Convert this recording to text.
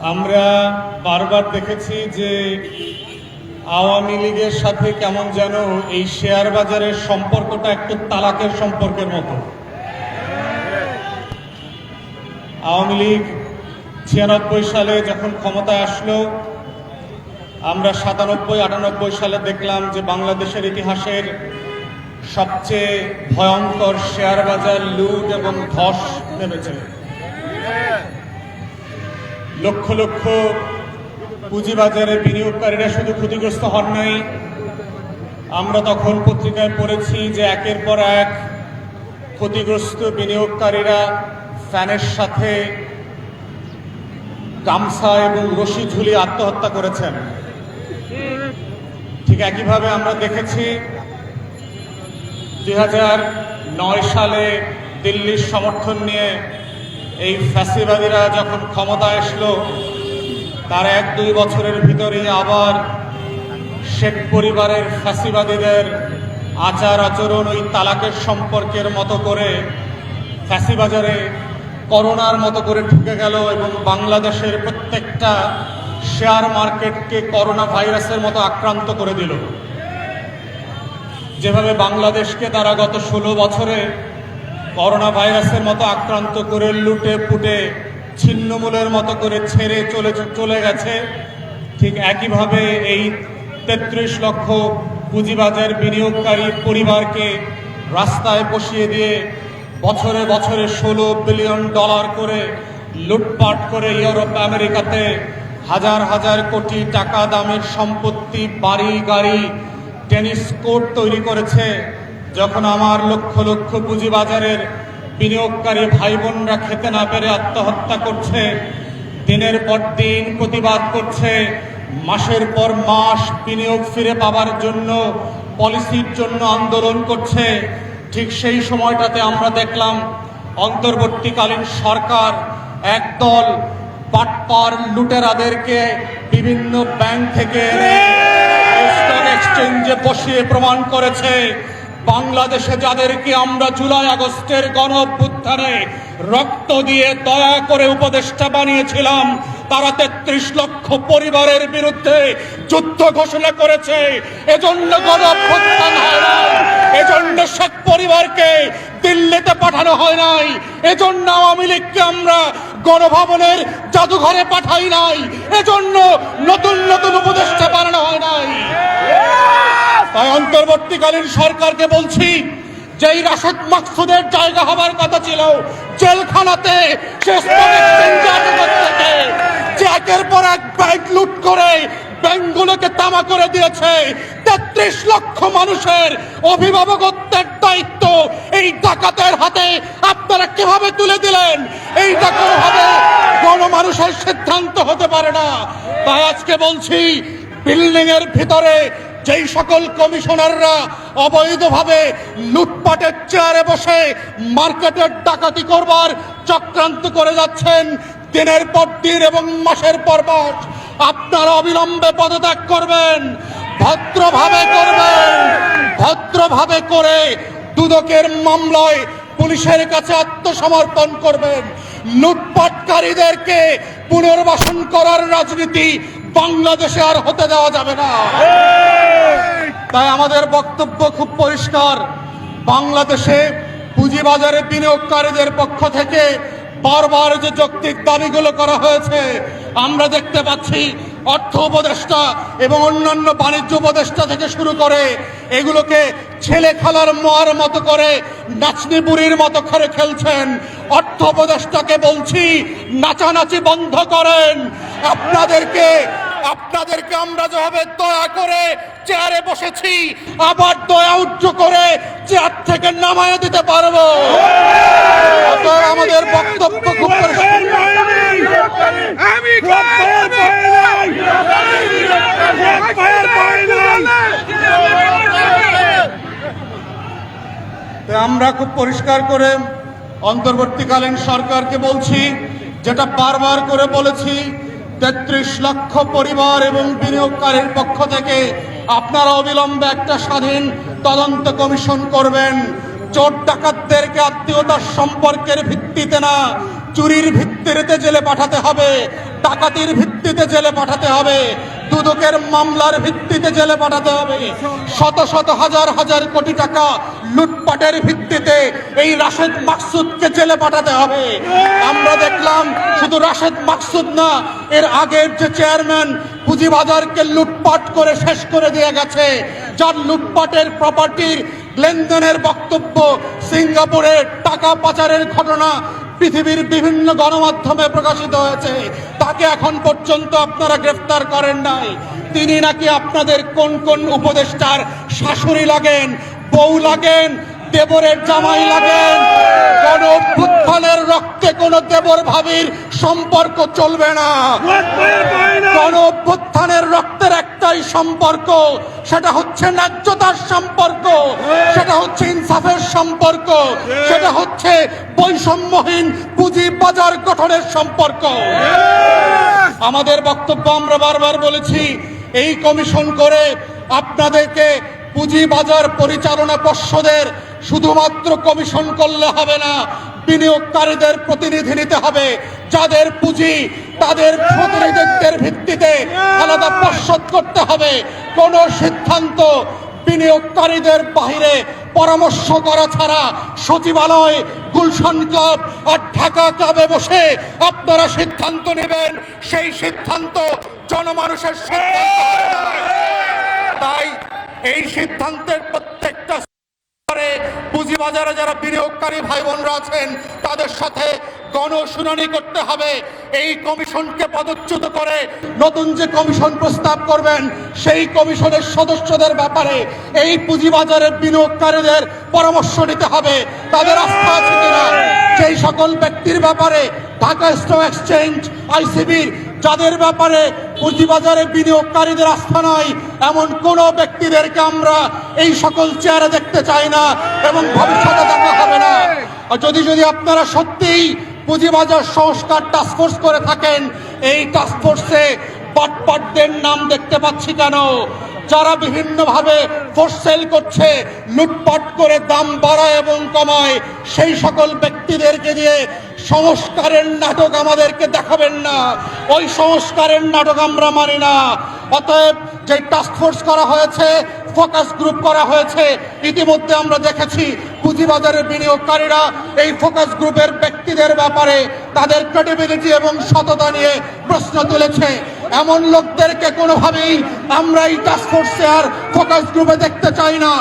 আমরা বারবার দেখেছি যে আওয়ামী লীগের সাথে কেমন যেন এই শেয়ার বাজারের সম্পর্কটা একটু তালাকের সম্পর্কের মতো। আওয়ামী লীগ ছিয়ানব্বই সালে যখন ক্ষমতায় আসলো, আমরা সাতানব্বই, আটানব্বই সালে দেখলাম যে বাংলাদেশের ইতিহাসের সবচেয়ে ভয়ঙ্কর শেয়ার বাজার লুট এবং ধস নেমেছে। লক্ষ লক্ষ পুঁজিবাজারে বিনিয়োগকারীরা শুধু ক্ষতিগ্রস্ত হন নাই। আমরা তখন পত্রিকায় পড়েছি যে একের পর এক ক্ষতিগ্রস্ত বিনিয়োগকারীরা ফ্যানের সাথে গামছা এবং রশি ঝুলিয়ে আত্মহত্যা করেছেন। ঠিক একইভাবে আমরা দেখেছি দুই সালে দিল্লির সমর্থন নিয়ে এই ফ্যাসিবাদীরা যখন ক্ষমতা আসলো তার এক দুই বছরের ভিতরে আবার শেখ পরিবারের ফ্যাসিবাদীদের আচার আচরণ ওই তালাকের সম্পর্কের মতো করে ফ্যাসিবাজারে করোনার মতো করে ঢুকে গেল এবং বাংলাদেশের প্রত্যেকটা শেয়ার মার্কেটকে করোনা ভাইরাসের মতো আক্রান্ত করে দিল। যেভাবে বাংলাদেশকে তারা গত ষোলো বছরে করোনা ভাইরাসের মতো আক্রান্ত করে লুটে পুটে, ছিন্নমূলের মতো করে ছেড়ে চলে চলে গেছে। ঠিক একইভাবে এই তেত্রিশ লক্ষ পুঁজিবাজার বিনিয়োগকারী পরিবারকে রাস্তায় বসিয়ে দিয়ে বছরে বছরে ষোলো বিলিয়ন ডলার করে লুটপাট করে ইউরোপ, আমেরিকাতে হাজার হাজার কোটি টাকা দামের সম্পত্তি, বাড়ি, গাড়ি, টেনিস কোর্ট তৈরি করেছে। যখন আমার লক্ষ লক্ষ পুঁজিবাজারের বিনিয়োগকারী ভাই বোনরা খেতে না পেরে আত্মহত্যা করছে, দিনের পর দিন প্রতিবাদ করছে, মাসের পর মাস বিনিয়োগ ফিরে পাবার জন্য, পলিসির জন্য আন্দোলন করছে, ঠিক সেই সময়টাতে আমরা দেখলাম অন্তর্বর্তীকালীন সরকার একদল পাটপার লুটেরাদেরকে বিভিন্ন ব্যাংক থেকে স্টক এক্সচেঞ্জে বসিয়ে প্রমাণ করেছে। বাংলাদেশে যাদেরকে আমরা জুলাই আগস্টের গণ অভ্যুত্থানে রক্ত দিয়ে দয়া করে উপদেষ্টা বানিয়েছিলাম, তারা তেত্রিশ লক্ষ পরিবারের বিরুদ্ধে যুদ্ধ ঘোষণা করেছে। এজন্য গণ অভ্যুত্থান হয় এজন্য শেখ পরিবারকে দিল্লিতে পাঠানো হয় নাই। এজন্য আওয়ামী লীগকে আমরা গণভবনের জাদুঘরে পাঠাই নাই। এজন্য নতুন নতুন উপদেষ্টা বানানো হয় নাই। তাই অন্তর্বর্তীকালীন সরকারকে বলছি, যেই রাশেদ মাকসুদের জায়গা হবার কথা ছিল, জেলখানাতে একের পর এক ব্যাংক লুট করে ব্যাংকগুলোকে তামা করে দিয়েছে, তেত্রিশ লক্ষ মানুষের অভিভাবকত্বের দায়িত্ব এই ডাকাতের হাতে আপনারা কীভাবে তুলে দিলেন? এইটা কোনোভাবে গণমানুষের সিদ্ধান্ত হতে পারে না। তাই আজকে বলছি বিল্ডিং এর ভিতরে যেই সকল কমিশনাররা অবৈধভাবে লুটপাটের চেয়ারে বসে মার্কেটের ডাকাতি করবার চক্রান্ত করে যাচ্ছেন, দিনের পর দিন এবং মাসের পর মাস আপনারা অবিলম্বে পদত্যাগ করবেন, ভদ্রভাবে করবেন, ভদ্রভাবে করে দুদকের মামলায় পুলিশের কাছে আত্মসমর্পণ করবেন। লুটপাটকারীদেরকে পুনর্বাসন করার রাজনীতি বাংলাদেশে আর হতে দেওয়া যাবে না। তাই আমাদের বক্তব্য খুব পরিষ্কার। বাংলাদেশে পুঁজিবাজারে বিনিয়োগকারীদের পক্ষ থেকে বারবার যে যৌক্তিক দাবিগুলো করা হয়েছে, আমরা দেখতে পাচ্ছি অর্থ উপদেষ্টা এবং অন্যান্য বাণিজ্য উপদেষ্টা থেকে শুরু করে এগুলোকে ছেলে খেলার মোয়ার মতো করে নাচনি বুড়ির মতো করে খেলছেন। অর্থ উপদেষ্টাকে বলছি, নাচানাচি বন্ধ করেন। আপনাদেরকে আপনাদেরকে আমরা যেভাবে দয়া করে চেয়ারে বসেছি, আবার দয়া উচ্চ করে চেয়ার থেকে নামায় দিতে পারব। আমাদের বক্তব্য খুব আমরা খুব পরিষ্কার করে অন্তর্বর্তীকালীন সরকারকে বলছি, যেটা বারবার করে বলেছি তেত্রিশ লক্ষ পরিবার এবং বিনিয়োগকারীর পক্ষ থেকে আপনারা অবিলম্বে একটা স্বাধীন তদন্ত কমিশন করবেন। চোর ডাকাতদেরকে আত্মীয়তার সম্পর্কের ভিত্তিতে না, চুরির ভিত্তিতে জেলে পাঠাতে হবে, ডাকাতির ভিত্তিতে জেলে পাঠাতে হবে, দুদকের মামলার ভিত্তিতে জেলে পাঠাতে হবে। শত শত হাজার হাজার কোটি টাকা লুটপাটের ভিত্তিতে এই রাশেদ মাকসুদকে জেলে পাঠাতে হবে। আমরা দেখলাম শুধু রাশেদ মাকসুদ না, এর আগের যে চেয়ারম্যান পুঁজিবাজারকে লুটপাট করে শেষ করে দিয়ে গেছে। যার লুটপাটের প্রপার্টির লেনদেনের বক্তব্য, সিঙ্গাপুরে টাকা পাচারের ঘটনা পৃথিবীর বিভিন্ন গণমাধ্যমে প্রকাশিত হয়েছে। তাকে এখন পর্যন্ত আপনারা গ্রেফতার করেন নাই। তিনি নাকি আপনাদের কোন কোন উপদেষ্টার শাশুড়ি লাগেন, বউ লাগেন দেবরের জামাই লাগেন। কোন অভ্যুত্থানের রক্তে কোন দেবর ভাবির সম্পর্ক চলবে না? গণ অভ্যুত্থানের রক্তের একটাই সম্পর্ক, সেটা হচ্ছে ন্যায্যতার সম্পর্ক, সেটা হচ্ছে ইনসাফের সম্পর্ক, সেটা হচ্ছে বৈষম্যহীন পুঁজি বাজার গঠনের সম্পর্ক। আমাদের বক্তব্য আমরা বারবার বলেছি, এই কমিশন করে আপনাদেরকে পুঁজি বাজার পরিচালনা পর্ষদের শুধুমাত্র কমিশন করলে হবে না, বিনিয়োগকারীদের প্রতিনিধি নিতে হবে। যাদের পুঁজি, তাদের প্রতিনিধিত্বের ভিত্তিতে আলাদা পর্ষদ করতে হবে। কোন সিদ্ধান্ত বিনিয়োগকারীদের বাইরে পরামর্শ করা ছাড়া সচিবালয়, গুলশান ক্লাব আর ঢাকা ক্লাবে বসে আপনারা সিদ্ধান্ত নেবেন। সেই সিদ্ধান্ত জনমানুষের সিদ্ধান্ত। তাই এই সিদ্ধান্তের প্রত্যেকটা পুঁজিবাজারে যারা বিনিয়োগকারী ভাই বোনরা আছেন, তাদের সাথে গণশুনানি করতে হবে। এই কমিশনকে পদচ্যুত করে নতুন যে কমিশন প্রস্তাব করবেন, সেই কমিশনের সদস্যদের ব্যাপারে এই পুঁজিবাজারের বিনিয়োগকারীদের পরামর্শ নিতে হবে। তাদের আস্থা আছে কিনা? সেই সকল ব্যক্তির ব্যাপারে ঢাকা স্টক এক্সচেঞ্জ, আইসিবির যাদের ব্যাপারে পুঁজিবাজারে বিনিয়োগকারীদের আস্থা নয় এমন কোন ব্যক্তিদেরকে আমরা এই সকল চেয়ারে দেখতে চাই না এবং ভবিষ্যতে দেখা হবে না। যদি যদি আপনারা সত্যিই পুঁজিবাজার সংস্কার টাস্কফোর্স করে থাকেন, এই টাস্কফোর্সে পটপটদের নাম দেখতে পাচ্ছি কেন? যারা বিভিন্নভাবে সেল করছে, লুটপাট করে দাম বাড়ায় এবং কমায়, সেই সকল ব্যক্তিদেরকে দিয়ে সংস্কারের নাটক আমাদেরকে দেখাবেন না। ওই সংস্কারের নাটক আমরা মানি না। অতএব যে টাস্কফোর্স করা হয়েছে ফোকাস গ্রুপ করা হয়েছে, ইতিমধ্যে আমরা দেখেছি পুঁজিবাজারের বিনিয়োগকারীরা এই ফোকাস গ্রুপের ব্যক্তিদের ব্যাপারে তাদের ক্রেডিবিলিটি এবং সততা নিয়ে প্রশ্ন তুলেছে। এমন লোকদেরকে কোনোভাবেই আমরা এই টাস্কফোর্সে আর ফোকাস গ্রুপে দেখতে চাই না।